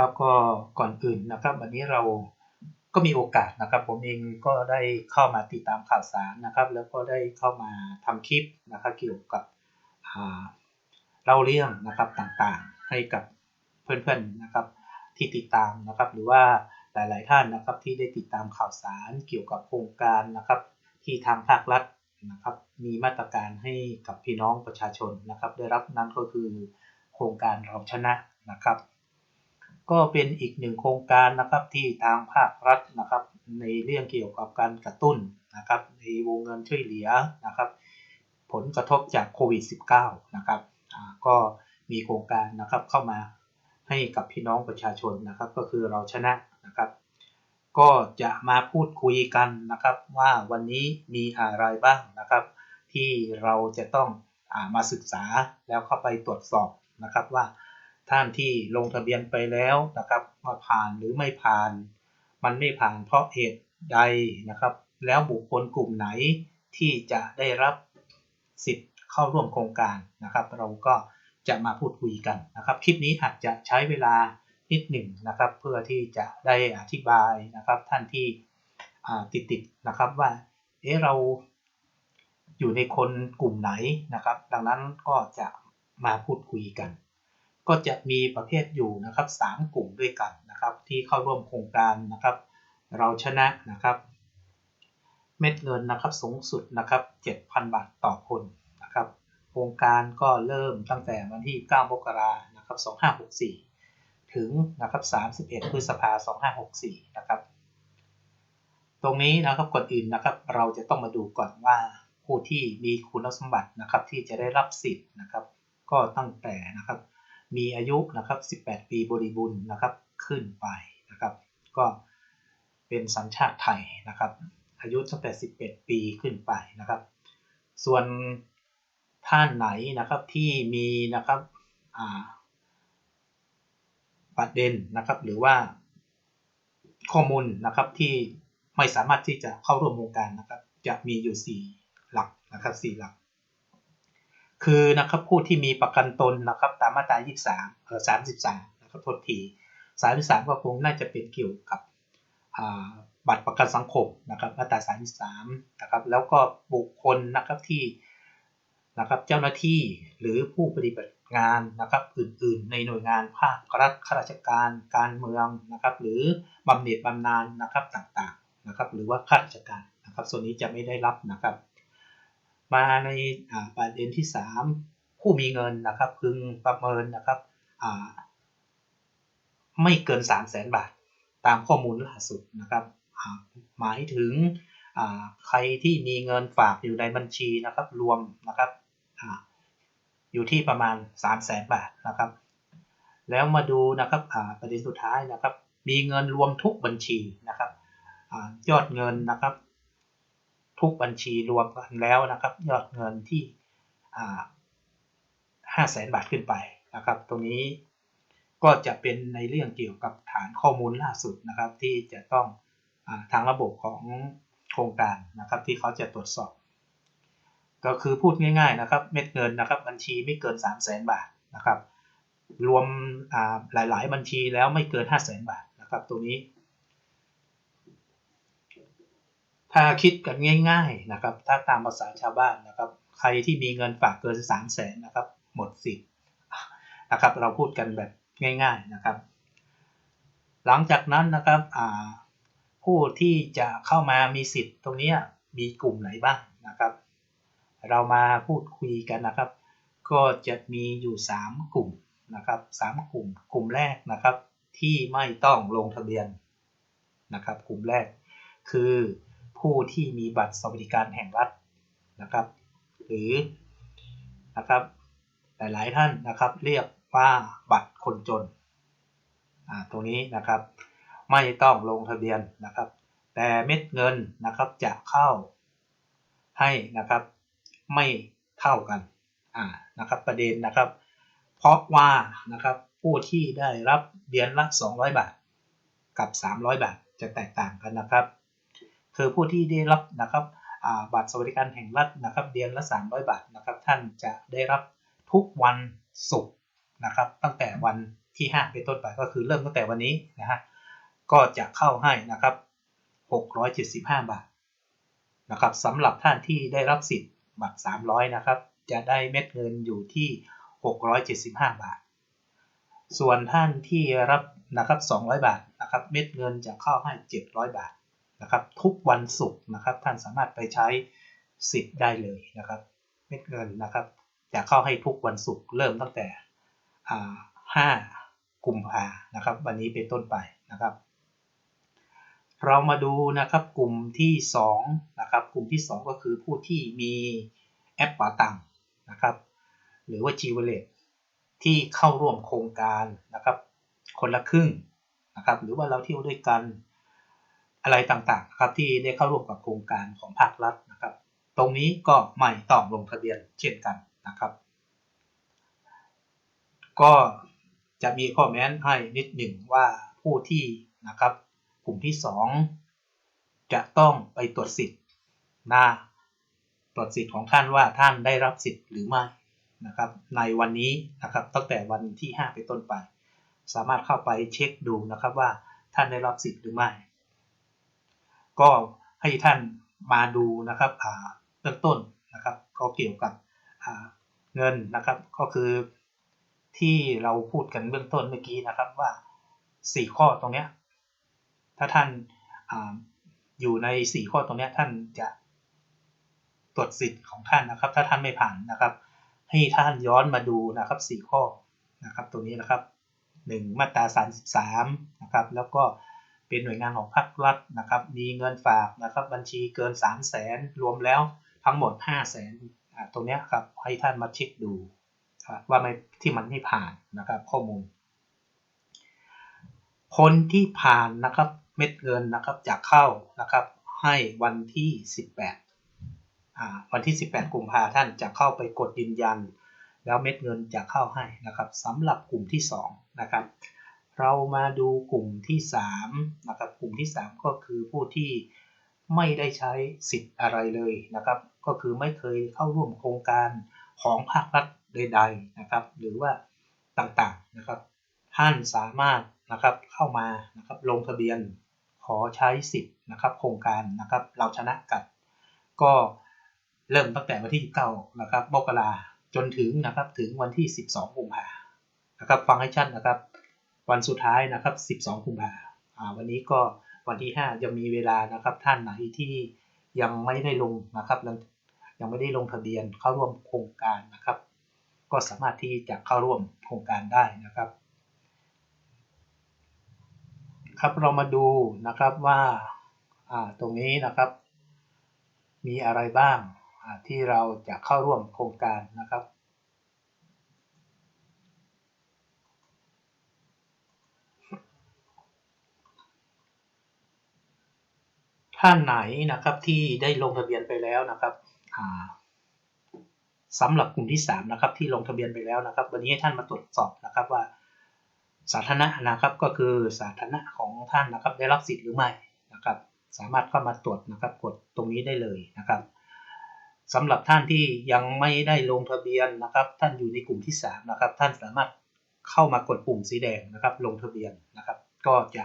ครับก็ก่อนอื่นนะครับ วันนี้เราก็มีโอกาสนะครับ ผมเองก็ได้เข้ามาติดตามข่าวสารนะครับ แล้วก็ได้เข้ามาทำคลิปนะครับ เกี่ยวกับเล่าเรื่องนะครับต่างๆ ให้กับเพื่อนๆนะครับที่ติดตามนะครับ หรือว่าหลายๆท่านนะครับที่ได้ติดตามข่าวสารเกี่ยวกับโครงการนะครับ ที่ทางภาครัฐนะครับ มีมาตรการให้กับพี่น้องประชาชนนะครับ ได้รับนั่นก็คือโครงการเราชนะนะครับ ก็เป็นอีกหนึ่งโครงการนะครับที่ทางภาครัฐนะครับ ในเรื่องเกี่ยวกับการกระตุ้นนะครับในวงเงินช่วยเหลือนะครับ ผลกระทบจากโควิด -19 นะครับก็มีโครงการนะครับเข้ามาให้กับพี่น้องประชาชนนะครับ ก็คือเราชนะนะครับ ก็จะมาพูดคุยกันนะครับ ว่าวันนี้มีอะไรบ้างนะครับ ที่เราจะต้องอมาศึกษาแล้วเข้าไปตรวจสอบนะครับว่า ท่านที่ลงทะเบียนไปแล้วนะครับว่าผ่านหรือไม่ผ่าน มันไม่ผ่านเพราะเหตุใดนะครับ แล้วบุคคลกลุ่มไหนที่จะได้รับสิทธิ์เข้าร่วมโครงการนะครับ เราก็จะมาพูดคุยกันนะครับ คลิปนี้อาจจะใช้เวลานิดหนึ่งนะครับ เพื่อที่จะได้อธิบายนะครับ ท่านที่ติดติดนะครับว่าเอ๊ะเราอยู่ในคนกลุ่มไหนนะครับ ดังนั้นก็จะมาพูดคุยกัน ก็จะมีประเภทอยู่นะครับ 3 กลุ่มด้วยกันนะครับ ที่เข้าร่วมโครงการนะครับ เราชนะนะครับ เม็ดเงินนะครับสูงสุดนะครับ 7,000 บาทต่อคนนะครับ โครงการก็เริ่มตั้งแต่วันที่ 9 มกรานะครับ 2564 ถึงนะครับ 31 พฤษภาคม2564 นะครับตรงนี้นะครับก่อนอื่นนะครับ เราจะต้องมาดูก่อนว่าผู้ที่มีคุณสมบัตินะครับ ที่จะได้รับสิทธิ์นะครับ ก็ตั้งแต่นะครับ มีอายุนะครับ 18 ปีบริบูรณ์นะครับขึ้นไปนะครับ ก็เป็นสัญชาติไทยนะครับ อายุตั้งแต่ 11 ปีขึ้นไปนะครับ ส่วนท่านไหนนะครับที่มีนะครับประเด็นนะครับหรือว่าข้อมูลนะครับที่ไม่สามารถที่จะเข้าร่วมโครงการนะครับ จะมีอยู่ 4 หลักนะครับ4หลัก คือนะครับผู้ที่มีประกันตนนะครับตามมาตรา 23เอ่อ33นะครับทษที33 ก็คงน่าจะเป็นเกี่ยวกับบัตรประกันสังคมนะครับมาตรา33นะครับแล้วก็บุคคลนะครับที่นะครับเจ้าหน้าที่หรือผู้ปฏิบัติงานนะครับอื่นๆ ในหน่วยงานภาครัฐข้าราชการการเมืองนะครับหรือบำเหน็จบำนาญนะครับต่างๆนะครับหรือว่าข้าราชการนะครับส่วนนี้จะไม่ได้รับนะครับ มาในประเด็นที่ 3 ผู้มีเงินนะครับพึงประเมินนะครับไม่เกิน 3 0 0แสนบาท ตามข้อมูลล่าสุดนะครับหมายถึงใครที่มีเงินฝากอยู่ในบัญชีนะครับรวมนะครับออยู่ที่ประมาณ 3 0 0แสนบาทนะครับ แล้วมาดูนะครับประเด็นสุดท้ายนะครับ มีเงินรวมทุกบัญชีนะครับอยอดเงินนะครับ ทุกบัญชีรวมกันแล้วนะครับ ยอดเงินที่ห้าแสนบาทขึ้นไปนะครับ ตรงนี้ก็จะเป็นในเรื่องเกี่ยวกับฐานข้อมูลล่าสุดนะครับ ที่จะต้องอทางระบบของโครงการนะครับ ที่เขาจะตรวจสอบ ก็คือพูดง่าย ๆนะครับ เม็ดเงินนะครับ บัญชีไม่เกิน 3 0 0แสนบาทนะครับ รวมหลายๆ บัญชีแล้วไม่เกิน 5 0 0แสนบาทนะครับตรงนี้ ถ้าคิดกันง่ายๆนะครับ ถ้าตามภาษาชาวบ้านนะครับ ใครที่มีเงินฝากเกิน3 0 0แสนนะครับ หมดสิทธิ์นะครับ เราพูดกันแบบง่าย ๆนะครับ หลังจากนั้นนะครับผู้ที่จะเข้ามามีสิทธิ์ตรงนี้มีกลุ่มไหนบ้างนะครับ เรามาพูดคุยกันนะครับ ก็จะมีอยู่ 3 กลุ่มนะครับ3กลุ่ม กลุ่มแรกนะครับ ที่ไม่ต้องลงทะเบียนนะครับ กลุ่มแรกคือ ผู้ที่มีบัตรสวัสดิการแห่งรัฐนะครับ หรือนะครับหลายๆท่านนะครับเรียกว่าบัตรคนจนตรงนี้นะครับไม่ต้องลงทะเบียนนะครับ แต่เม็ดเงินนะครับจะเข้าให้นะครับไม่เท่ากันนะครับประเด็นนะครับ เพราะว่านะครับผู้ที่ได้รับเดือนละ 200 บาท กับ 300 บาทจะแตกต่างกันนะครับ คือผู้ที่ได้รับนะครับบัตรสวัสดิการแห่งรัฐนะครับเดือนละ 300 บาทนะครับท่านจะได้รับทุกวันศุกร์นะครับตั้งแต่วันที่ 5 เป็นต้นไปก็คือเริ่มตั้งแต่วันนี้นะฮะก็จะเข้าให้นะครับ 675 บาทนะครับสำหรับท่านที่ได้รับสิทธิ์บัตร 300 นะครับ จะได้เม็ดเงินอยู่ที่ 675 บาท ส่วนท่านที่รับนะครับ 200 บาทนะครับ เม็ดเงินจะเข้าให้ 700 บาท นะครับทุกวันศุกร์นะครับท่านสามารถไปใช้สิทธิ์ได้เลยนะครับเม็ดเงินนะครับจะเข้าให้ทุกวันศุกร์เริ่มตั้งแต่5กุมภานะครับ วันนี้เป็นต้นไปนะครับ เรามาดูนะครับกลุ่มที่2นะครับกลุ่มที่ 2 ก็คือผู้ที่มีแอปป๋าตังนะครับ หรือว่า G Wallet ที่เข้าร่วมโครงการนะครับ คนละครึ่งนะครับ หรือว่าเราเที่ยวด้วยกัน อะไรต่างๆนะครับที่ได้เข้าร่วมกับโครงการของภาครัฐนะครับ ตรงนี้ก็ไม่ต้องลงทะเบียนเช่นกันนะครับ ก็จะมีข้อแม้นให้นิดหนึ่งว่าผู้ที่นะครับกลุ่มที่ 2 จะต้องไปตรวจสิทธิ์หน้าตรวจสิทธิ์ของท่านว่าท่านได้รับสิทธิ์หรือไม่นะครับในวันนี้นะครับตั้งแต่วันที่5เป็นต้นไป สามารถเข้าไปเช็คดูนะครับว่าท่านได้รับสิทธิ์หรือไม่ ก็ให้ท่านมาดูนะครับเบื้องต้นนะครับก็เกี่ยวกับเงินนะครับก็คือที่เราพูดกันเบื้องต้นเมื่อกี้นะครับว่า 4 ข้อตรงนี้ถ้าท่านออยู่ใน 4 ข้อตรงนี้ท่านจะตรวจสิทธิ์ของท่านนะครับ ถ้าท่านไม่ผ่านนะครับ ให้ท่านย้อนมาดูนะครับ 4 ข้อนะครับตรงนี้นะครับ 1 มาตรา33นะครับ แล้วก็ เป็นหน่วยงานของภาครัฐนะครับ มีเงินฝากนะครับ บัญชีเกิน 3 0 0แสนรวมแล้วทั้งหมด 5 0 0แสนตรงนี้ครับให้ท่านมาเช็คดูว่าไม่ที่มันไม่ผ่านนะครับข้อมูล คนที่ผ่านนะครับเม็ดเงินนะครับจะเข้านะครับให้วันที่ 18 วันที่ 18 กุมภาท่านจะเข้าไปกดยืนยัน แล้วเม็ดเงินจะเข้าให้นะครับสำหรับกลุ่มที่2นะครับ เรามาดูกลุ่มที่3นะครับกลุ่มที่ 3 ก็คือผู้ที่ไม่ได้ใช้สิทธิ์อะไรเลยนะครับ ก็คือไม่เคยเข้าร่วมโครงการของภาครัฐใด ๆนะครับ หรือว่าต่างๆนะครับ ท่านสามารถนะครับเข้ามานะครับลงทะเบียนขอใช้สิทธิ์นะครับ โครงการนะครับเราชนะกันก็เริ่มตั้งแต่วันที่9นะครับมกราจนถึงนะครับถึงวันที่ 12กุมภานะครับ ฟังให้ชัดนะครับ วันสุดท้ายนะครับ 12 กุมภาวันนี้ก็วันที่ 5 ยังมีเวลานะครับ ท่านไหนที่ยังไม่ได้ลงนะครับยังไม่ได้ลงทะเบียนเข้าร่วมโครงการนะครับ ก็สามารถที่จะเข้าร่วมโครงการได้นะครับ ครับเรามาดูนะครับว่าตรงนี้นะครับ มีอะไรบ้างที่เราจะเข้าร่วมโครงการนะครับ ท่านไหนนะครับที่ได้ลงทะเบียนไปแล้วนะครับสำหรับกลุ่มที่3นะครับที่ลงทะเบียนไปแล้วนะครับ วันนี้ให้ท่านมาตรวจสอบนะครับว่า สาธารณะนะครับก็คือสาธารณะของท่านนะครับได้รับสิทธิ์หรือไม่นะครับ สามารถเข้ามาตรวจนะครับกดตรงนี้ได้เลยนะครับสำหรับท่านที่ยังไม่ได้ลงทะเบียนนะครับ ท่านอยู่ในกลุ่มที่3นะครับท่านสามารถเข้ามากดปุ่มสีแดงนะครับ ลงทะเบียนนะครับ ก็จะ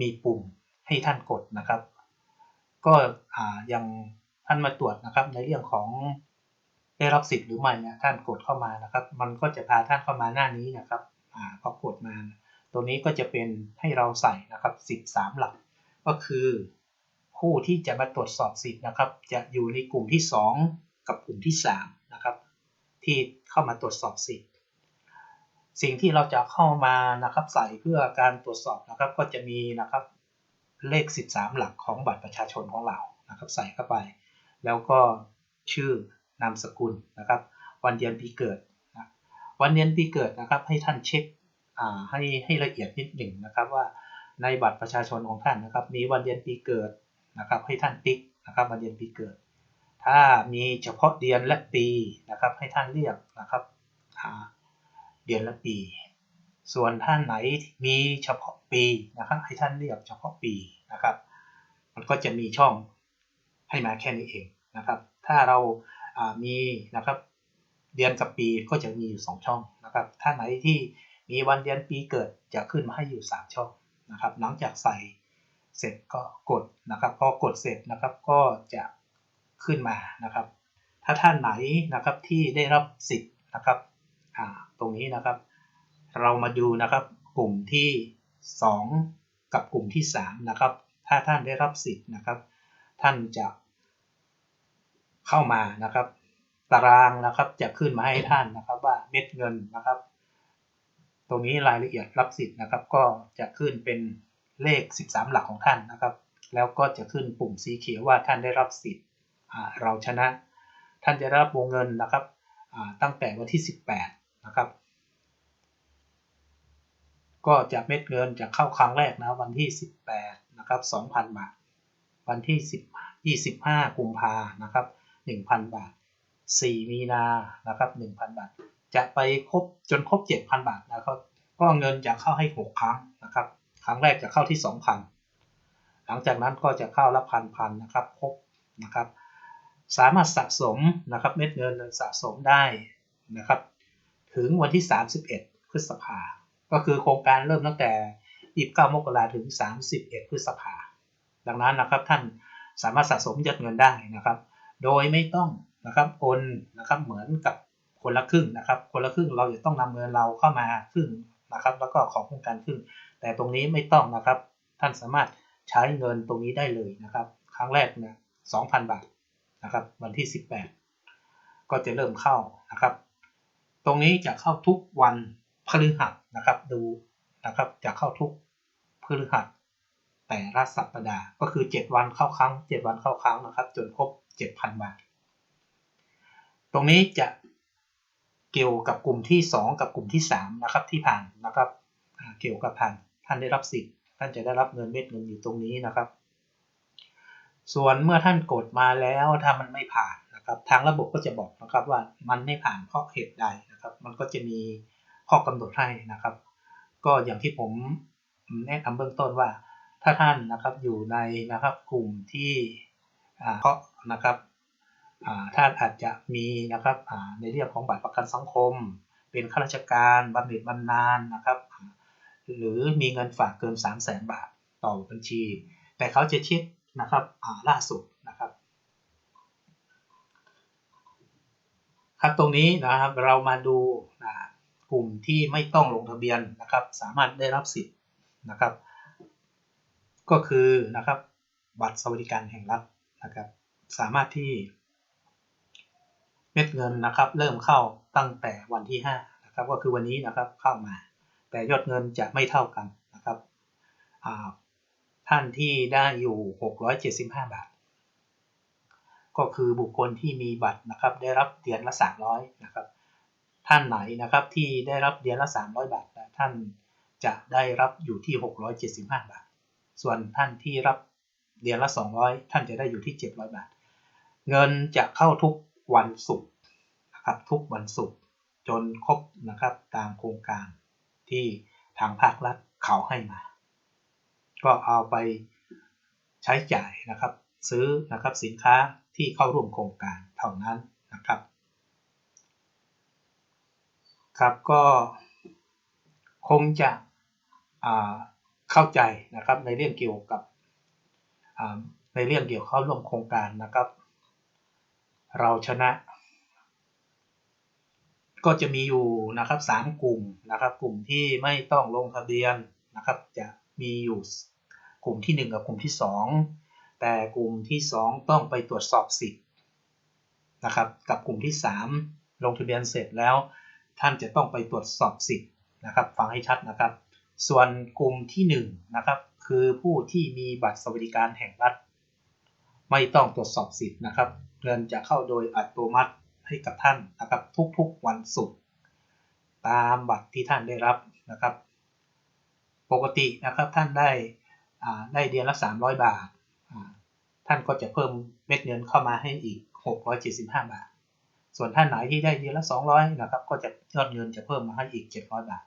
มีปุ่มให้ท่านกดนะครับ ก็ยังท่านมาตรวจนะครับ ในเรื่องของได้รับสิทธิ์หรือไม่นี่ยท่านกดเข้ามานะครับ มันก็จะพาท่านเข้ามาหน้านี้นะครับอ่าพอกดมา ตัวนี้ก็จะเป็นให้เราใส่นะครับสิทธิ์สามหลัก ก็คือ ผู้ที่จะมาตรวจสอบสิทธิ์นะครับ จะอยู่ในกลุ่มที่ 2 กับกลุ่มที่3นะครับที่เข้ามาตรวจสอบสิทธิ์สิ่งที่เราจะเข้ามานะครับใส่เพื่อการตรวจสอบนะครับ ก็จะมีนะครับ เลข 13 หลักของบัตรประชาชนของเรานะครับใส่เข้าไป แล้วก็ชื่อนามสกุลนะครับ วันเดือนปีเกิดนะวันเดือนปีเกิดนะครับ ให้ท่านเช็คให้ให้ละเอียดนิดหนึ่งนะครับว่าในบัตรประชาชนของท่านนะครับ มีวันเดือนปีเกิดนะครับ ให้ท่านติ๊กนะครับ วันเดือนปีเกิด ถ้ามีเฉพาะเดือนและปีนะครับ ให้ท่านเรียกนะครับเดือนและปี ส่วนท่านไหนมีเฉพาะปีนะครับให้ท่านเรียกเฉพาะปีนะครับ มันก็จะมีช่องให้มาแค่นี้เองนะครับ ถ้าเรามีนะครับเดือนกับปีก็จะมีอยู่ 2 ช่องนะครับถ้านไหนที่มีวันเดือนปีเกิดจะขึ้นมาให้อยู่ 3 ช่องนะครับ หลังจากใส่เสร็จก็กดนะครับ พอกดเสร็จนะครับก็จะขึ้นมานะครับ ถ้าท่านไหนนะครับที่ได้รับสิทธิ์นะครับตรงนี้นะครับ เรามาดูนะครับกลุ่มที่ 2 กับกลุ่มที่ 3 นะครับ ถ้าท่านได้รับสิทธิ์นะครับ ท่านจะเข้ามานะครับ ตารางนะครับจะขึ้นมาให้ท่านนะครับว่าเม็ดเงินนะครับ ตรงนี้รายละเอียดรับสิทธิ์นะครับ ก็จะขึ้นเป็นเลข 13 หลักของท่านนะครับ แล้วก็จะขึ้นปุ่มสีเขียวว่าท่านได้รับสิทธิ์เราชนะ ท่านจะรับวงเงินนะครับตั้งแต่วันที่ 18 นะครับ ก็จะเม็ดเงินจะเข้าครั้งแรกนะวันที่ 18นะครับ2,000 บาท วันที่ 10 25กุมภานะครับ 1,000 บาท 4 มีนานะครับ1,000 บาท จะไปครบจนครบ 7,000 บาทนะครับก็เงินจะเข้าให้ 6 ครั้งนะครับ ครั้งแรกจะเข้าที่ 2,000 หลังจากนั้นก็จะเข้าละพันพันนะครับครบนะครับ สามารถสะสมนะครับเม็ดเงินสะสมได้นะครับ ถึงวันที่ 31 พฤษภา ก็คือโครงการเริ่มตั้งแต่29มกราถึง 31พฤษภาดังนั้นนะครับท่านสามารถสะสมยอดเงินได้นะครับ โดยไม่ต้องนะครับโอนนะครับเหมือนกับคนละครึ่งนะครับ คนละครึ่งเราจะต้องนำเงินเราเข้ามาครึ่งนะครับ แล้วก็ของโครงการครึ่ง แต่ตรงนี้ไม่ต้องนะครับ ท่านสามารถใช้เงินตรงนี้ได้เลยนะครับ ครั้งแรกเนี่ย2,000บาทนะครับ วันที่ 18 ก็จะเริ่มเข้านะครับ ตรงนี้จะเข้าทุกวัน พฤหัสนะครับ ดูนะครับจะเข้าทุกพฤหัส แต่ละสัปดาห์ก็คือ 7 วันเข้าครั้ง 7 วันเข้าครั้งนะครับ จนครบ 7,000 บาท ตรงนี้จะเกี่ยวกับกลุ่มที่ 2 กับกลุ่มที่3นะครับที่ผ่านนะครับเกี่ยวกับผ่านท่านได้รับสิทธิ์ท่านจะได้รับเงินเม็ดเงินอยู่ตรงนี้นะครับ ส่วนเมื่อท่านกดมาแล้วถ้ามันไม่ผ่านนะครับ ทางระบบก็จะบอกนะครับว่ามันไม่ผ่านเพราะเหตุใดนะครับ มันก็จะมี ข้อกำหนดให้นะครับ ก็อย่างที่ผมแนะนำเบื้องต้นว่า ถ้าท่านนะครับอยู่ในนะครับกลุ่มที่เพาะนะครับท่านอาจจะมีนะครับในเรื่องของบัตรประกันสังคม เป็นข้าราชการบำเหน็จบำนาญนะครับ หรือมีเงินฝากเกิน 3 0 0แสนบาทต่อบัญชี แต่เขาจะเช็คนะครับล่าสุดนะครับครับตรงนี้นะครับเรามาดูนะ กลุ่มที่ไม่ต้องลงทะเบียนนะครับ สามารถได้รับสิทธิ์นะครับ ก็คือนะครับบัตรสวัสดิการแห่งรัฐนะครับ สามารถที่เม็ดเงินนะครับเริ่มเข้าตั้งแต่วันที่5นะครับก็คือวันนี้นะครับเข้ามา แต่ยอดเงินจะไม่เท่ากันนะครับท่านที่ได้อยู่ 675 บาท ก็คือบุคคลที่มีบัตรนะครับได้รับเดือนละ 300นะครับ ท่านไหนนะครับที่ได้รับเดือนละ 300 บาท ท่านจะได้รับอยู่ที่ 675 บาท ส่วนท่านที่รับเดือนละ 200 ท่านจะได้อยู่ที่ 700 บาท เงินจะเข้าทุกวันศุกร์นะครับทุกวันศุกร์จนครบนะครับตามโครงการที่ทางภาครัฐเขาให้มา ก็เอาไปใช้จ่ายนะครับ ซื้อนะครับสินค้าที่เข้าร่วมโครงการเท่านั้นนะครับ ครับก็คงจะเข้าใจนะครับในเรื่องเกี่ยวกับในเรื่องเกี่ยวเข้าร่วมโครงการนะครับ เราชนะ ก็จะมีอยู่นะครับสามกลุ่มนะครับ กลุ่มที่ไม่ต้องลงทะเบียนนะครับ จะมีอยู่กลุ่มที่ 1 กับกลุ่มที่ 2 แต่กลุ่มที่ 2 ต้องไปตรวจสอบสิทธิ์นะครับ กับกลุ่มที่ 3 ลงทะเบียนเสร็จแล้ว ท่านจะต้องไปตรวจสอบสิทธิ์นะครับ ฟังให้ชัดนะครับ ส่วนกลุ่มที่1นะครับ คือผู้ที่มีบัตรสวัสดิการแห่งรัฐ ไม่ต้องตรวจสอบสิทธิ์นะครับ เงินจะเข้าโดยอัตโนมัติให้กับท่านนะครับ ทุกๆวันศุกร์ตามบัตรที่ท่านได้รับนะครับ ปกตินะครับท่านได้ได้เดือนละ 300 บาท ท่านก็จะเพิ่มเม็ดเงินเข้ามาให้อีก 675 บาท ส่วนท่านไหนที่ได้เดือนละ 200นะครับ ก็จะยอดเงินจะเพิ่มมาให้อีก 700 บาท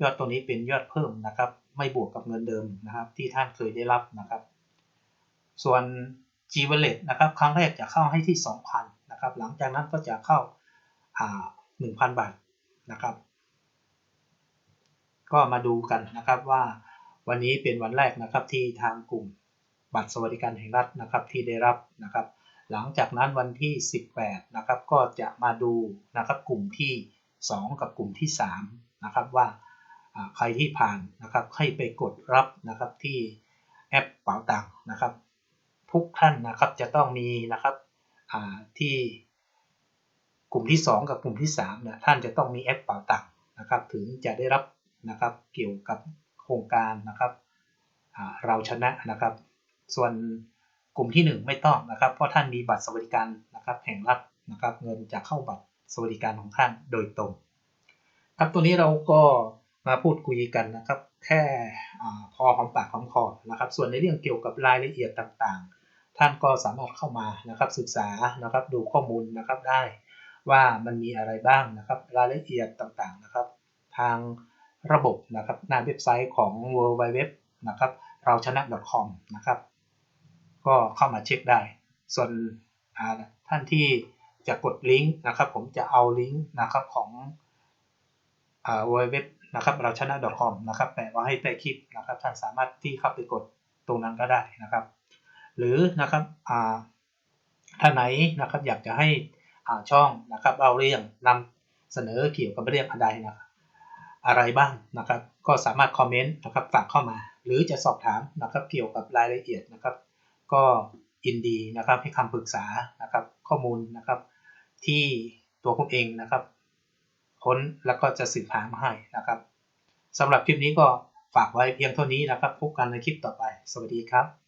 ยอดตัวนี้เป็นยอดเพิ่มนะครับ ไม่บวกกับเงินเดิมนะครับ ที่ท่านเคยได้รับนะครับ ส่วน G Wallet นะครับ ครั้งแรกจะเข้าให้ที่ 2,000นะครับ หลังจากนั้นก็จะเข้า1,000 บาทนะครับ ก็มาดูกันนะครับว่าวันนี้เป็นวันแรกนะครับที่ทางกลุ่มบัตรสวัสดิการแห่งรัฐนะครับที่ได้รับนะครับ หลังจากนั้นวันที่ 18นะครับก็จะมาดูนะครับกลุ่มที่ 2 กับกลุ่มที่3นะครับว่าใครที่ผ่านนะครับให้ไปกดรับนะครับที่แอปเป๋าตังค์นะครับทุกท่านนะครับจะต้องมีนะครับที่กลุ่มที่ 2 กับกลุ่มที่3เนี่ยท่านจะต้องมีแอปเป๋าตังค์นะครับถึงจะได้รับนะครับเกี่ยวกับโครงการนะครับเราชนะนะครับ ส่วน กลุ่มที่ 1 ไม่ต้องนะครับ เพราะท่านมีบัตรสวัสดิการนะครับแห่งรัฐนะครับเงินจะเข้าบัตรสวัสดิการของท่านโดยตรง ครับตัวนี้เราก็มาพูดคุยกันนะครับ แค่พอหอมปากหอมคอนะครับ ส่วนในเรื่องเกี่ยวกับรายละเอียดต่างๆ ท่านก็สามารถเข้ามานะครับศึกษานะครับดูข้อมูลนะครับได้ว่ามันมีอะไรบ้างนะครับรายละเอียดต่างๆนะครับ ทางระบบนะครับหน้าเว็บไซต์ของ w w w นะครับเราชนะ .com นะครับ ก็เข้ามาเช็คได้ ส่วนท่านที่จะกดลิงก์นะครับ ผมจะเอาลิงก์นะครับของอ่า w w w นะครับเราชนะ .com นะครับแปะไว้ให้ใต้คลิปนะครับ ท่านสามารถที่เข้าไปกดตรงนั้นก็ได้นะครับ หรือนะครับอ่าท่านไหนนะครับอยากจะให้อ่าช่องนะครับเอาเรื่องนำเสนอเกี่ยวกับเรื่องอะไรนะครับอะไรบ้างนะครับ ก็สามารถคอมเมนต์นะครับฝากเข้ามา หรือจะสอบถามนะครับเกี่ยวกับรายละเอียดนะครับ ก็ยินดีนะครับให้คำปรึกษานะครับข้อมูลนะครับ ที่ตัวผมเองนะครับค้นแล้วก็จะสืบหามาให้นะครับสำหรับคลิปนี้ก็ฝากไว้เพียงเท่านี้นะครับ พบกันในคลิปต่อไป สวัสดีครับ